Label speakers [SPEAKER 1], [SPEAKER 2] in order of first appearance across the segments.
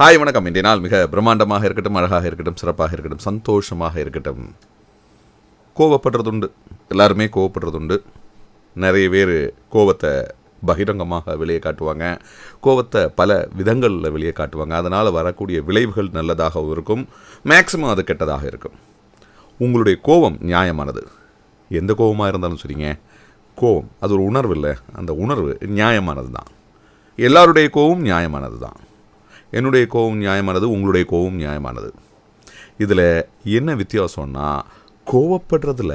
[SPEAKER 1] Hi வணக்கம். இன்றைய நாள் மிக பிரம்மாண்டமாக இருக்கட்டும் அழகாக இருக்கட்டும் சிறப்பாக இருக்கட்டும் சந்தோஷமாக இருக்கட்டும். கோவப்படுறதுண்டு. எல்லாருமே கோவப்படுறதுண்டு. நிறைய பேர் கோவத்தை பகிரங்கமாக வெளியே காட்டுவாங்க. கோவத்தை பல விதங்களில் வெளியே காட்டுவாங்க. அதனால் வரக்கூடிய விளைவுகள் நல்லதாகவும் இருக்கும். மேக்ஸிமம் அது கெட்டதாக இருக்கும். உங்களுடைய கோபம் நியாயமானது. எந்த கோபமாக இருந்தாலும் சரிங்க. கோபம் அது ஒரு உணர்வு இல்லை. அந்த உணர்வு நியாயமானது தான் எல்லாருடைய கோவம் நியாயமானது தான் என்னுடைய கோவம் நியாயமானது உங்களுடைய கோவம் நியாயமானது. இதில் என்ன வித்தியாசம்னா கோவப்படுறதுல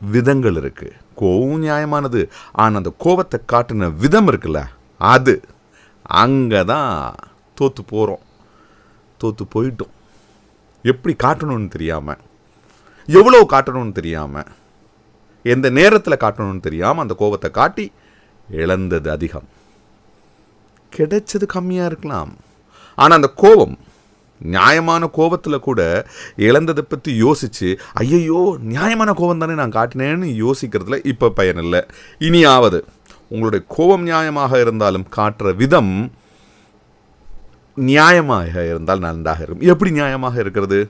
[SPEAKER 1] விதங்கள் இருக்குது கோவம் நியாயமானது ஆனால் அந்த கோவத்தை காட்டின விதம் இருக்குல்ல அது. அங்கே தான் தோற்று போகிறோம் தோற்று போயிட்டோம். எப்படி காட்டணும்னு தெரியாமல் எவ்வளோ காட்டணும்னு தெரியாமல் எந்த நேரத்தில் காட்டணும்னு தெரியாமல் அந்த கோபத்தை காட்டி இழந்தது அதிகம். கிடைச்சது கம்மியாக இருக்கலாம். ஆனால் அந்த கோபம் நியாயமான கோபத்தில் கூட இழந்ததை பற்றி யோசித்து ஐயையோ நியாயமான கோபம் தானே நான் காட்டினேன்னு யோசிக்கிறதுல இப்போ பயனில்லை. இனியாவது உங்களுடைய கோபம் நியாயமாக இருந்தாலும் காட்டுற விதம் நியாயமாக இருந்தால் நன்றாக இருக்கும். எப்படி நியாயமாக இருக்கிறது?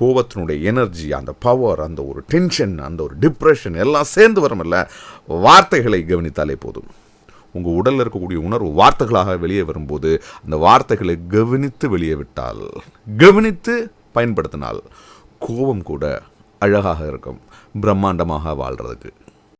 [SPEAKER 1] கோபத்தினுடைய எனர்ஜி அந்த பவர் அந்த ஒரு டென்ஷன் அந்த ஒரு டிப்ரெஷன் எல்லாம் சேர்ந்து வரும்ல வார்த்தைகளை கவனித்தாலே போதும். உங்கள் உடலில் இருக்கக்கூடிய உணர்வு வார்த்தைகளாக வெளியே வரும்போது அந்த வார்த்தைகளை கவனித்து வெளியே விட்டால் கவனித்து பயன்படுத்தினால் கோபம் கூட அழகாக இருக்கும் பிரம்மாண்டமாக வாழ்கிறதுக்கு